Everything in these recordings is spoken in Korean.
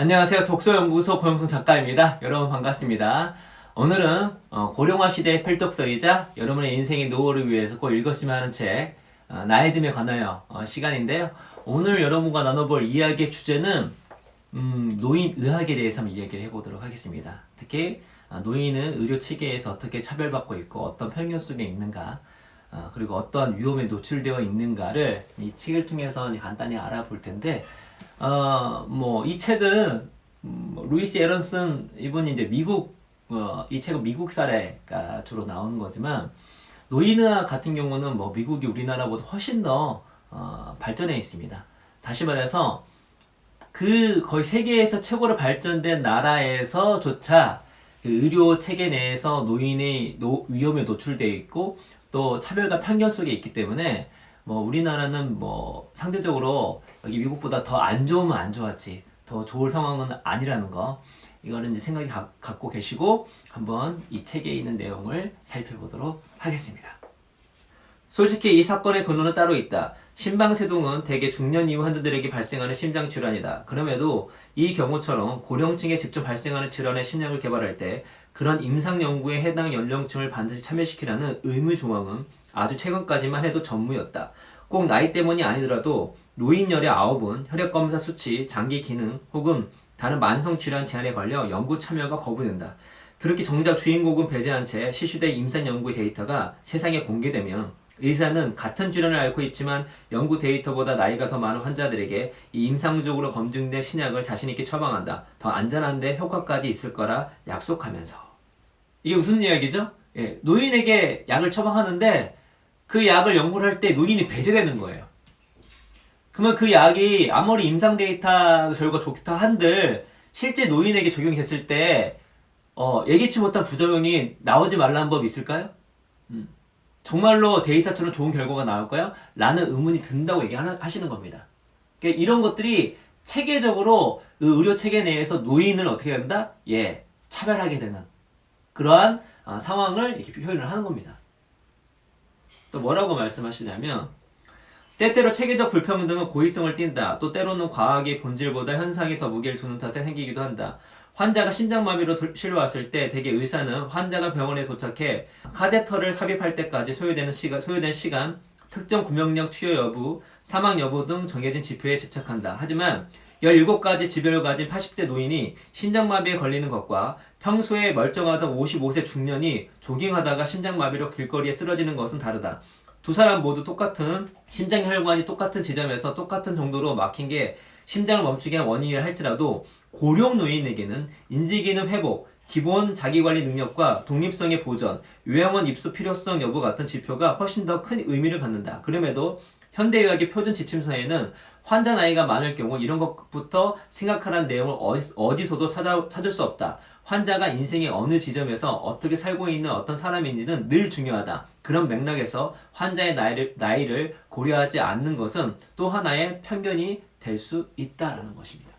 안녕하세요. 독서연구소 고영성 작가입니다. 여러분 반갑습니다. 오늘은 어, 고령화 시대의 필독서이자 여러분의 인생의 노후를 위해서 꼭 읽었으면 하는 책 어, 나의 듦에 관하여 어, 시간인데요. 오늘 여러분과 나눠볼 이야기의 주제는 음, 노인 의학에 대해서 한번 이야기를 해보도록 하겠습니다. 특히 아, 노인은 의료 체계에서 어떻게 차별받고 있고 어떤 편견 속에 있는가 어, 그리고 어떠한 위험에 노출되어 있는가를 이 책을 통해서 간단히 알아볼 텐데 어, 뭐, 이 책은, 음, 뭐 루이스 에런슨, 이분이 이제 미국, 어, 이 책은 미국 사례가 주로 나오는 거지만, 노인의학 같은 경우는 뭐, 미국이 우리나라보다 훨씬 더, 어, 발전해 있습니다. 다시 말해서, 그, 거의 세계에서 최고로 발전된 나라에서조차, 그 의료 체계 내에서 노인의 노- 위험에 노출되어 있고, 또 차별과 편견 속에 있기 때문에, 뭐 우리나라는 뭐 상대적으로 여기 미국보다 더 안 좋으면 안 좋았지 더 좋을 상황은 아니라는 거 이거는 이제 생각이 가- 갖고 계시고 한번 이 책에 있는 내용을 살펴보도록 하겠습니다. 솔직히 이 사건의 근원은 따로 있다. 심방세동은 대개 중년 이후 환자들에게 발생하는 심장 질환이다. 그럼에도 이 경우처럼 고령층에 직접 발생하는 질환의 신약을 개발할 때 그런 임상 연구에 해당 연령층을 반드시 참여시키라는 의무 조항은 아주 최근까지만 해도 전무였다. 꼭 나이 때문이 아니더라도 노인열의 아홉은 혈액 검사 수치, 장기 기능 혹은 다른 만성 질환 제한에 걸려 연구 참여가 거부된다. 그렇게 정작 주인공은 배제한 채 실시된 임상 연구 데이터가 세상에 공개되면 의사는 같은 질환을 앓고 있지만 연구 데이터보다 나이가 더 많은 환자들에게 이 임상적으로 검증된 신약을 자신있게 처방한다. 더 안전한데 효과까지 있을 거라 약속하면서. 이게 무슨 이야기죠? 예, 노인에게 약을 처방하는데 그 약을 연구를 할때 노인이 배제되는 거예요. 그러면 그 약이 아무리 임상 데이터 결과 좋다 한들 실제 노인에게 적용이 됐을 때 어, 예기치 못한 부작용이 나오지 말라는 법이 있을까요? 음. 정말로 데이터처럼 좋은 결과가 나올까요? 라는 의문이 든다고 얘기하시는 겁니다. 그러니까 이런 것들이 체계적으로 그 의료 체계 내에서 노인을 어떻게 한다? 예, 차별하게 되는 그러한 아, 상황을 이렇게 표현을 하는 겁니다. 또 뭐라고 말씀하시냐면 때때로 체계적 불평등은 고의성을 띈다. 또 때로는 과학의 본질보다 현상에 더 무게를 두는 탓에 생기기도 한다. 환자가 심장마비로 들- 실려왔을 때 대개 의사는 환자가 병원에 도착해 카데터를 삽입할 때까지 소요되는 시간, 소요된 시간, 특정 구명력 투여 여부, 사망 여부 등 정해진 지표에 집착한다. 하지만 17가지 지별을 가진 80대 노인이 심장마비에 걸리는 것과 평소에 멀쩡하던 55세 중년이 조깅하다가 심장마비로 길거리에 쓰러지는 것은 다르다. 두 사람 모두 똑같은 심장 혈관이 똑같은 지점에서 똑같은 정도로 막힌 게 심장을 멈추게 한 원인이라 할지라도 고령 노인에게는 인지기능 회복, 기본 자기관리 능력과 독립성의 보전, 요양원 입소 필요성 여부 같은 지표가 훨씬 더 큰 의미를 갖는다. 그럼에도 현대의학의 표준 지침서에는 환자 나이가 많을 경우 이런 것부터 생각하라는 내용을 어디- 어디서도 찾아, 찾을 수 없다. 환자가 인생의 어느 지점에서 어떻게 살고 있는 어떤 사람인지는 늘 중요하다. 그런 맥락에서 환자의 나이를, 나이를 고려하지 않는 것은 또 하나의 편견이 될 수 있다라는 것입니다.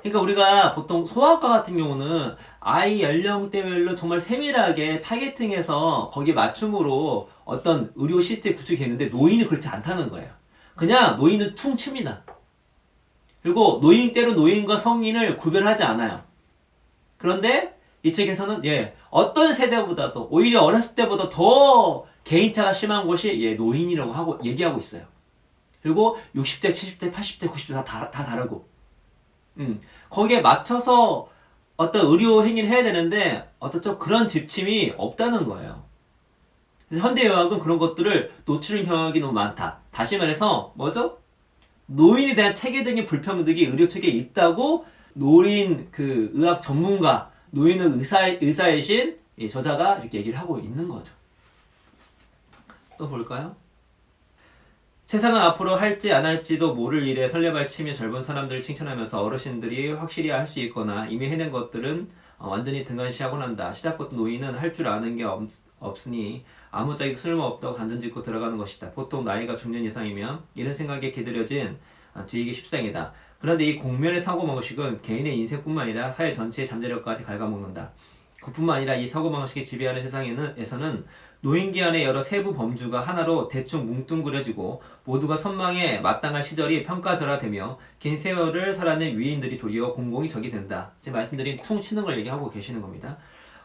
그러니까 우리가 보통 소아과 같은 경우는 아이 연령대별로 정말 세밀하게 타겟팅해서 거기에 맞춤으로 어떤 의료 시스템이 구축이 되는데 노인은 그렇지 않다는 거예요. 그냥 노인은 퉁칩니다. 그리고 노인 때로 노인과 성인을 구별하지 않아요. 그런데 이 책에서는 예 어떤 세대보다도 오히려 어렸을 때보다 더 개인차가 심한 곳이 예 노인이라고 하고 얘기하고 있어요. 그리고 60대, 70대, 80대, 90대 다, 다, 다 다르고 음, 거기에 맞춰서 어떤 의료 행위를 해야 되는데 좀 그런 지침이 없다는 거예요. 그래서 현대의학은 그런 것들을 놓치는 경향이 너무 많다. 다시 말해서 뭐죠? 노인에 대한 체계적인 불평등이 의료 체계에 있다고 노인 그 의학 전문가, 노인은 의사 의사이신 이 저자가 이렇게 얘기를 하고 있는 거죠. 또 볼까요? 세상은 앞으로 할지 안 할지도 모를 일에 설레발치며 젊은 사람들을 칭찬하면서 어르신들이 확실히 할 수 있거나 이미 해낸 것들은 어, 완전히 등한시하고 난다. 시작부터 노인은 할 줄 아는 게 없, 없으니 아무짝에도 쓸모없다고 간전짓고 들어가는 것이다. 보통 나이가 중년 이상이면 이런 생각에 기들여진 아, 뒤이기 십상이다. 그런데 이 공멸의 사고방식은 개인의 인생뿐만 아니라 사회 전체의 잠재력까지 갉아먹는다. 그뿐만 아니라 이 사고방식이 지배하는 세상에는 에서는 노인기한의 여러 세부 범주가 하나로 대충 뭉뚱그려지고 모두가 선망에 마땅할 시절이 평가절하되며 긴 세월을 살아낸 위인들이 도리어 공공이 적이 된다. 지금 말씀드린 퉁 치는 걸 얘기하고 계시는 겁니다.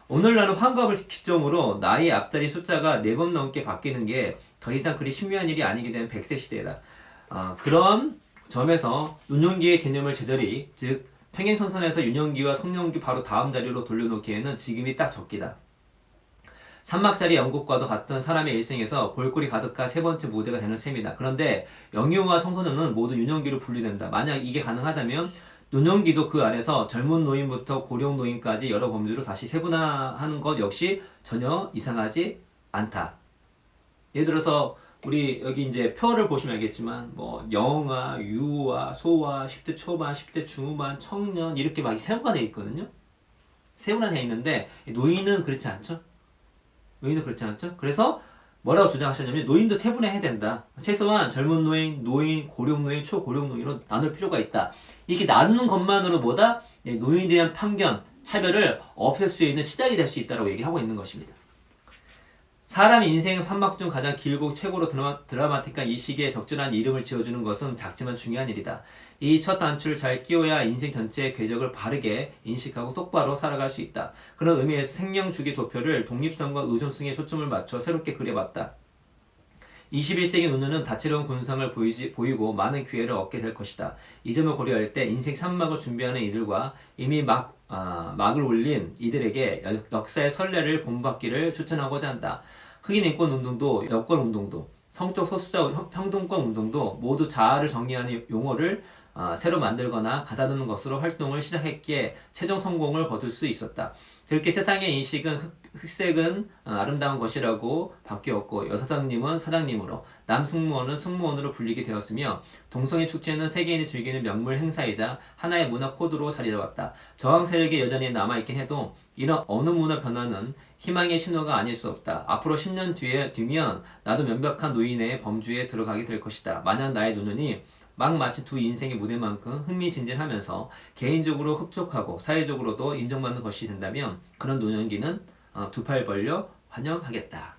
오늘날은 환갑을 기점으로 나이 앞자리 숫자가 네 번 넘게 바뀌는 게 더 이상 그리 신묘한 일이 아니게 된 100세 시대다. 아, 그런 점에서 윤용기의 개념을 제자리, 즉 평행선선에서 윤용기와 성령기 바로 다음 자리로 돌려놓기에는 지금이 딱 적기다. 산막자리 연극과도 같은 사람의 일생에서 볼거리 가득한 세 번째 무대가 되는 셈이다. 그런데 영유와 성소년은 모두 윤영기로 분류된다. 만약 이게 가능하다면 윤영기도 그 안에서 젊은 노인부터 고령 노인까지 여러 범주로 다시 세분화하는 것 역시 전혀 이상하지 않다. 예를 들어서 우리 여기 이제 표를 보시면 알겠지만 뭐 영아, 유아, 소아, 10대 초반, 10대 중후반, 청년 이렇게 막 세분화되어 있거든요. 세분화되어 있는데 노인은 그렇지 않죠. 노인도 그렇지 않죠? 그래서 뭐라고 주장하셨냐면 노인도 세분화해야 된다. 최소한 젊은 노인, 노인, 고령 노인, 초고령 노인으로 나눌 필요가 있다. 이렇게 나누는 것만으로 뭐다? 네, 노인에 대한 편견, 차별을 없앨 수 있는 시작이 될 수 있다고 얘기하고 있는 것입니다. 사람 인생 산막 중 가장 길고 최고로 드라마, 드라마 틱한 이 시기에 적절한 이름을 지어주는 것은 작지만 중요한 일이다. 이 첫 단추를 잘 끼워야 인생 전체의 궤적을 바르게 인식하고 똑바로 살아갈 수 있다. 그런 의미에서 생명주기 도표를 독립성과 의존성에 초점을 맞춰 새롭게 그려봤다. 21세기 노년은 다채로운 군상을 보이지, 보이고 많은 기회를 얻게 될 것이다. 이 점을 고려할 때 인생 3막을 준비하는 이들과 이미 막, 아, 막을 올린 이들에게 역- 역사의 선례를 본받기를 추천하고자 한다. 흑인 인권 운동도 여권 운동도 성적 소수자 형- 평등권 운동도 모두 자아를 정의하는 용어를 아, 새로 만들거나 가다듬는 것으로 활동을 시작했기에 최종 성공을 거둘 수 있었다. 그렇게 세상의 인식은 흑, 흑색은 어, 아름다운 것이라고 바뀌었고 여사장님은 사장님으로 남승무원은 승무원으로 불리게 되었으며 동성애 축제는 세계인이 즐기는 명물 행사이자 하나의 문화 코드로 자리 잡았다. 저항 세력이 여전히 남아있긴 해도 이런 어느 문화 변화는 희망의 신호가 아닐 수 없다. 앞으로 10년 뒤에 뒤면 나도 명백한 노인의 범주에 들어가게 될 것이다. 만약 나의 노년이 막 마치 두 인생의 무대만큼 흥미진진하면서 개인적으로 흡족하고 사회적으로도 인정받는 것이 된다면 그런 노년기는 어, 두팔 벌려 환영하겠다.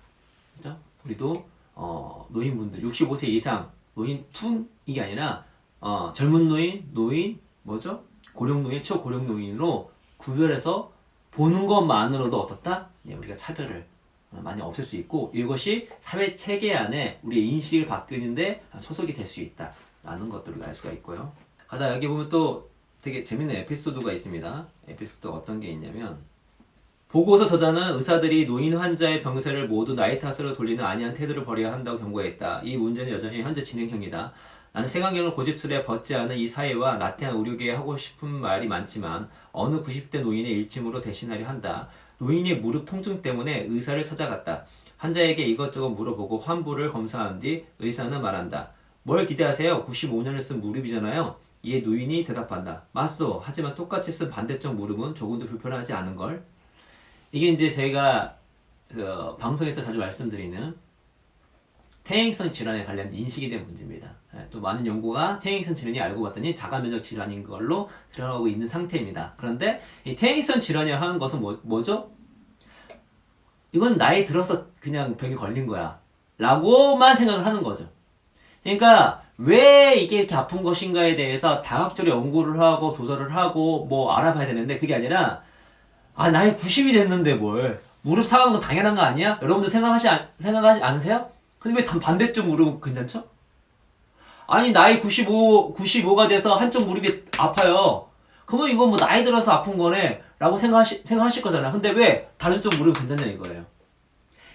그죠? 우리도 어, 노인분들 65세 이상 노인 툰 이게 아니라 어, 젊은 노인, 노인 뭐죠? 고령 노인, 초고령 노인으로 구별해서 보는 것만으로도 어떻다? 예, 우리가 차별을 어, 많이 없앨 수 있고 이것이 사회 체계 안에 우리의 인식을 바꾸는데 초석이 될 수 있다. 라는 것들을 알 수가 있고요. 가다 여기 보면 또 되게 재밌는 에피소드가 있습니다. 에피소드가 어떤 게 있냐면 보고서 저자는 의사들이 노인 환자의 병세를 모두 나이 탓으로 돌리는 아니한 태도를 버려야 한다고 경고했다. 이 문제는 여전히 현재 진행형이다. 나는 생활경을 고집스레 벗지 않은 이 사회와 나태한 의료계에 하고 싶은 말이 많지만 어느 90대 노인의 일침으로 대신하려 한다. 노인의 무릎 통증 때문에 의사를 찾아갔다. 환자에게 이것저것 물어보고 환부를 검사한 뒤 의사는 말한다. 뭘 기대하세요? 95년을 쓴 무릎이잖아요. 이에 노인이 대답한다. 맞소. 하지만 똑같이 쓴 반대쪽 무릎은 조금도 불편하지 않은 걸. 이게 이제 제가 그 방송에서 자주 말씀드리는 퇴행성 질환에 관련된 인식에 대한 문제입니다. 예, 또 많은 연구가 퇴행성 질환이 알고 봤더니 자가면역 질환인 걸로 드러나고 있는 상태입니다. 그런데 이 퇴행성 질환이라고 하는 것은 뭐, 뭐죠? 이건 나이 들어서 그냥 병이 걸린 거야. 라고만 생각을 하는 거죠. 그러니까 왜 이게 이렇게 아픈 것인가에 대해서 다각적으로 연구를 하고 조사를 하고 뭐 알아봐야 되는데 그게 아니라 아 나이 90이 됐는데 뭘 무릎 상하는 건 당연한 거 아니야? 여러분들 생각하시 않- 생각하지 않으세요? 근데 왜 단- 반대쪽 무릎 괜찮죠? 아니 나이 95 95가 돼서 한쪽 무릎이 아파요. 그러면 이건 뭐 나이 들어서 아픈 거네 라고 생각하시, 생각하실 거잖아요. 근데 왜 다른 쪽 무릎 괜찮냐 이거예요.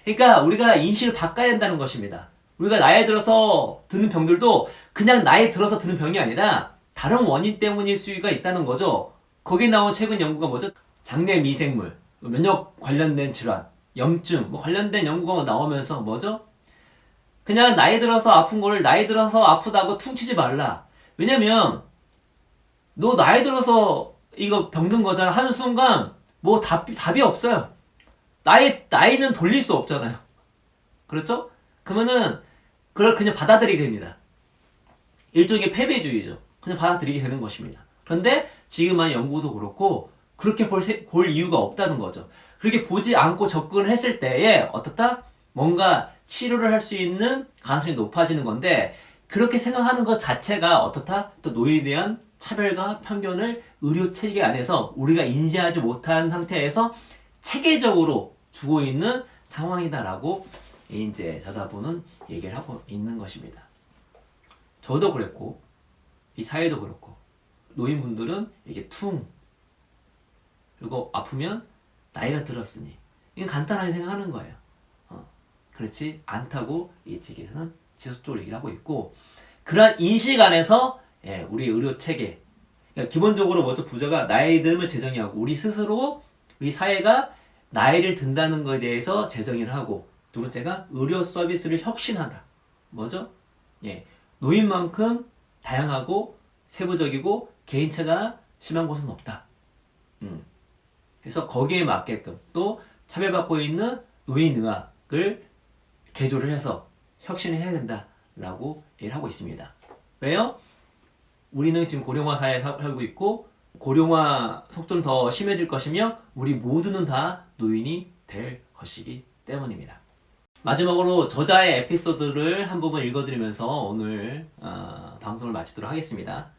그러니까 우리가 인식을 바꿔야 된다는 것입니다. 우리가 나이 들어서 드는 병들도 그냥 나이 들어서 드는 병이 아니라 다른 원인 때문일 수가 있다는 거죠. 거기에 나온 최근 연구가 뭐죠? 장내 미생물, 면역 관련된 질환, 염증 뭐 관련된 연구가 나오면서 뭐죠? 그냥 나이 들어서 아픈 거를 나이 들어서 아프다고 퉁치지 말라. 왜냐면 너 나이 들어서 이거 병든 거잖아 하는 순간 뭐 답이, 답이 없어요. 나이, 나이는 돌릴 수 없잖아요. 그렇죠? 그러면은 그걸 그냥 받아들이게 됩니다. 일종의 패배주의죠. 그냥 받아들이게 되는 것입니다. 그런데 지금 한 연구도 그렇고 그렇게 볼, 세- 볼 이유가 없다는 거죠. 그렇게 보지 않고 접근을 했을 때에 어떻다? 뭔가 치료를 할 수 있는 가능성이 높아지는 건데 그렇게 생각하는 것 자체가 어떻다? 또 노인에 대한 차별과 편견을 의료 체계 안에서 우리가 인지하지 못한 상태에서 체계적으로 주고 있는 상황이다라고 이제 저자분은 얘기를 하고 있는 것입니다. 저도 그랬고 이 사회도 그렇고 노인분들은 이게 퉁 그리고 아프면 나이가 들었으니 이건 간단하게 생각하는 거예요. 어, 그렇지 않다고 이 책에서는 지속적으로 얘기를 하고 있고 그러한 인식 안에서 예, 우리 의료 체계 그러니까 기본적으로 먼저 부자가 나이 들면 재정의하고 우리 스스로 우리 사회가 나이를 든다는 것에 대해서 재정의를 하고 두 번째가 의료 서비스를 혁신하다. 뭐죠? 예, 노인만큼 다양하고 세부적이고 개인차가 심한 곳은 없다. 음. 그래서 거기에 맞게끔 또 차별받고 있는 노인의학을 개조를 해서 혁신을 해야 된다라고 얘기를 하고 있습니다. 왜요? 우리는 지금 고령화 사회에 사- 살고 있고 고령화 속도는 더 심해질 것이며 우리 모두는 다 노인이 될 것이기 때문입니다. 마지막으로 저자의 에피소드를 한 부분 읽어드리면서 오늘 어, 방송을 마치도록 하겠습니다.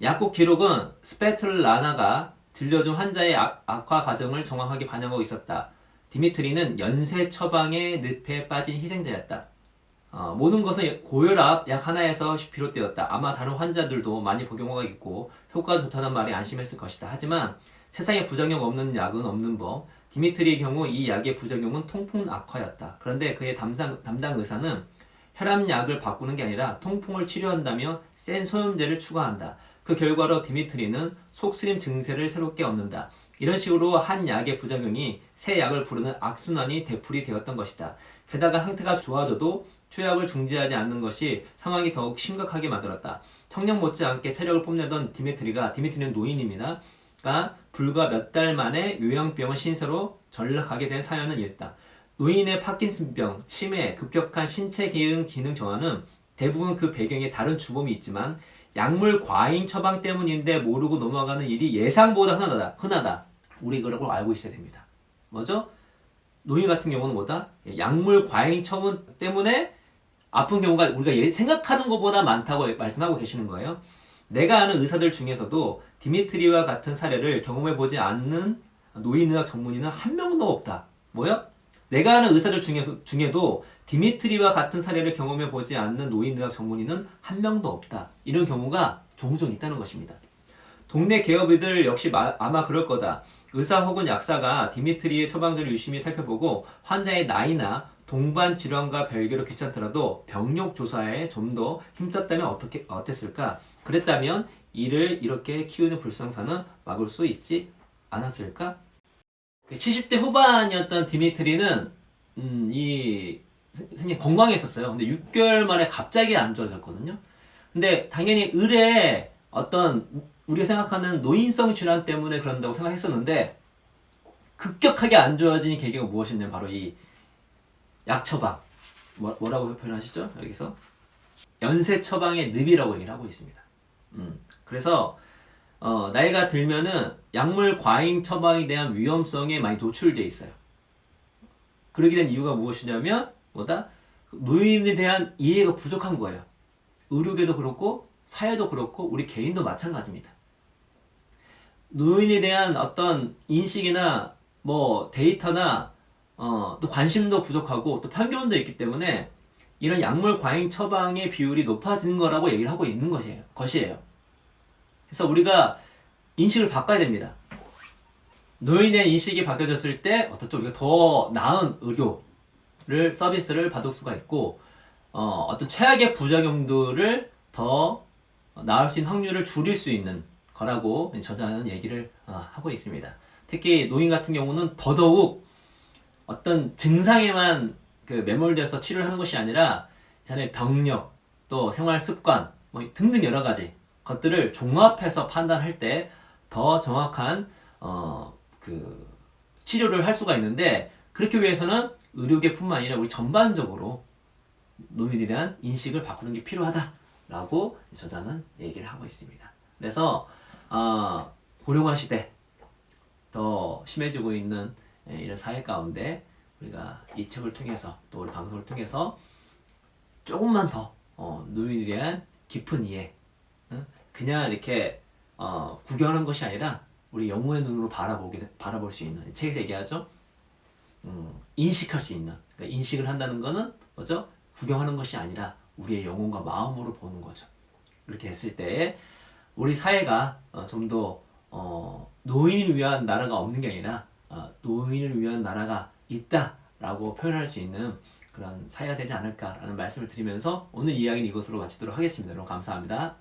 약국 기록은 스페틀라나가 들려준 환자의 악- 악화 과정을 정확하게 반영하고 있었다. 디미트리는 연쇄 처방의 늪에 빠진 희생자였다. 어, 모든 것은 고혈압 약 하나에서 비롯되었다. 아마 다른 환자들도 많이 복용하고 있고 효과가 좋다는 말에 안심했을 것이다. 하지만 세상에 부작용 없는 약은 없는 법. 디미트리의 경우 이 약의 부작용은 통풍 악화였다. 그런데 그의 담당, 담당 의사는 혈압약을 바꾸는 게 아니라 통풍을 치료한다며 센 소염제를 추가한다. 그 결과로 디미트리는 속쓰림 증세를 새롭게 얻는다. 이런 식으로 한 약의 부작용이 새 약을 부르는 악순환이 되풀이 되었던 것이다. 게다가 상태가 좋아져도 투약을 중지하지 않는 것이 상황이 더욱 심각하게 만들었다. 청년 못지않게 체력을 뽐내던 디미트리가 디미트리는 노인입니다. 가 불과 몇 달 만에 요양병원 신세로 전락하게 된 사연은 이랬다. 노인의 파킨슨병, 치매, 급격한 신체 기능 기능 저하는 대부분 그 배경에 다른 주범이 있지만 약물 과잉 처방 때문인데 모르고 넘어가는 일이 예상보다 흔하다. 흔하다. 우리 그걸 알고 있어야 됩니다. 뭐죠? 노인 같은 경우는 뭐다? 약물 과잉 처분 때문에 아픈 경우가 우리가 예- 생각하는 것보다 많다고 말씀하고 계시는 거예요. 내가 아는 의사들 중에서도 디미트리와 같은 사례를 경험해보지 않는 노인의학 전문의는 한 명도 없다. 뭐요? 내가 아는 의사들 중에서, 중에도 디미트리와 같은 사례를 경험해보지 않는 노인의학 전문의는 한 명도 없다. 이런 경우가 종종 있다는 것입니다. 동네 개업이들 역시 마- 아마 그럴 거다. 의사 혹은 약사가 디미트리의 처방전을 유심히 살펴보고 환자의 나이나 동반 질환과 별개로 귀찮더라도 병력 조사에 좀 더 힘썼다면 어떻게 어땠을까? 그랬다면 이를 이렇게 키우는 불상사는 막을 수 있지 않았을까? 70대 후반이었던 디미트리는 음, 이 생이 건강했었어요. 근데 6개월 만에 갑자기 안 좋아졌거든요. 근데 당연히 을에 어떤 우리가 생각하는 노인성 질환 때문에 그런다고 생각했었는데 급격하게 안 좋아진 계기가 무엇이냐면 바로 이 약 처방 뭐, 뭐라고 표현하시죠? 여기서 연쇄 처방의 늪이라고 얘기를 하고 있습니다. 음, 그래서 어, 나이가 들면은 약물 과잉 처방에 대한 위험성에 많이 노출돼 있어요. 그러게 된 이유가 무엇이냐면 뭐다 노인에 대한 이해가 부족한 거예요. 의료계도 그렇고 사회도 그렇고 우리 개인도 마찬가지입니다. 노인에 대한 어떤 인식이나 뭐 데이터나 어, 또 관심도 부족하고 또 편견도 있기 때문에 이런 약물 과잉 처방의 비율이 높아지는 거라고 얘기를 하고 있는 것이에요. 것이에요. 그래서 우리가 인식을 바꿔야 됩니다. 노인의 인식이 바뀌어졌을 때 어떻죠? 우리가 더 나은 의료를 서비스를 받을 수가 있고 어, 어떤 최악의 부작용들을 더 나을 수 있는 확률을 줄일 수 있는 거라고 저자는 얘기를 어, 하고 있습니다. 특히 노인 같은 경우는 더더욱 어떤 증상에만 그 매몰돼서 치료를 하는 것이 아니라 이 사람의 병력 또 생활 습관 뭐 등등 여러 가지 것들을 종합해서 판단할 때 더 정확한 어 그 치료를 할 수가 있는데 그렇게 위해서는 의료계뿐만 아니라 우리 전반적으로 노인에 대한 인식을 바꾸는 게 필요하다라고 저자는 얘기를 하고 있습니다. 그래서 어, 고령화 시대 더 심해지고 있는 예, 이런 사회 가운데 우리가 이 책을 통해서 또 우리 방송을 통해서 조금만 더 어, 노인에 대한 깊은 이해, 응? 그냥 이렇게 어, 구경하는 것이 아니라 우리 영혼의 눈으로 바라보게 바라볼 수 있는 책에서 얘기하죠. 음, 인식할 수 있는 그러니까 인식을 한다는 거는 뭐죠? 구경하는 것이 아니라 우리의 영혼과 마음으로 보는 거죠. 이렇게 했을 때 우리 사회가 어, 좀더 어, 노인을 위한 나라가 없는 게 아니라 어, 노인을 위한 나라가 있다라고 표현할 수 있는 그런 사회가 되지 않을까라는 말씀을 드리면서 오늘 이야기는 이것으로 마치도록 하겠습니다. 여러분 감사합니다.